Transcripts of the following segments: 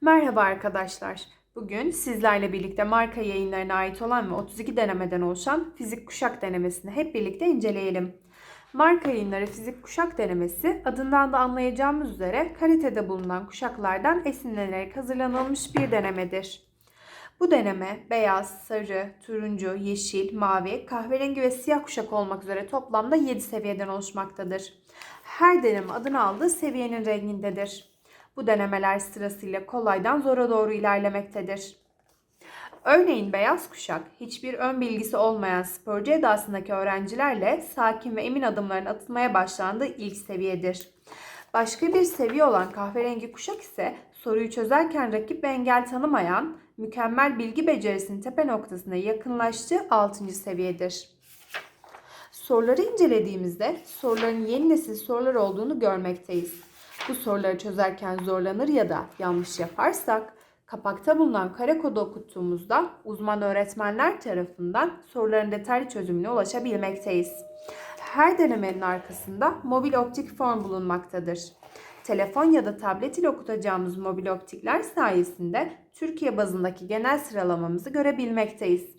Merhaba arkadaşlar. Bugün sizlerle birlikte marka yayınlarına ait olan ve 32 denemeden oluşan fizik kuşak denemesini hep birlikte inceleyelim. Marka yayınları fizik kuşak denemesi adından da anlayacağımız üzere kalitede bulunan kuşaklardan esinlenerek hazırlanılmış bir denemedir. Bu deneme beyaz, sarı, turuncu, yeşil, mavi, kahverengi ve siyah kuşak olmak üzere toplamda 7 seviyeden oluşmaktadır. Her deneme adını aldığı seviyenin rengindedir. Bu denemeler sırasıyla kolaydan zora doğru ilerlemektedir. Örneğin beyaz kuşak hiçbir ön bilgisi olmayan sporcu edasındaki öğrencilerle sakin ve emin adımların atılmaya başlandığı ilk seviyedir. Başka bir seviye olan kahverengi kuşak ise soruyu çözerken rakip ve engel tanımayan, mükemmel bilgi becerisinin tepe noktasına yakınlaştığı 6. seviyedir. Soruları incelediğimizde soruların yeni nesil sorular olduğunu görmekteyiz. Bu soruları çözerken zorlanır ya da yanlış yaparsak kapakta bulunan kare kodu okuttuğumuzda uzman öğretmenler tarafından soruların detaylı çözümüne ulaşabilmekteyiz. Her denemenin arkasında mobil optik form bulunmaktadır. Telefon ya da tablet ile okutacağımız mobil optikler sayesinde Türkiye bazındaki genel sıralamamızı görebilmekteyiz.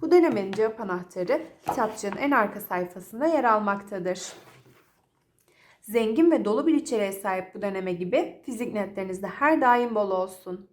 Bu denemenin cevap anahtarı kitapçığın en arka sayfasında yer almaktadır. Zengin ve dolu bir içeriğe sahip bu deneme gibi fizik netleriniz de her daim bol olsun.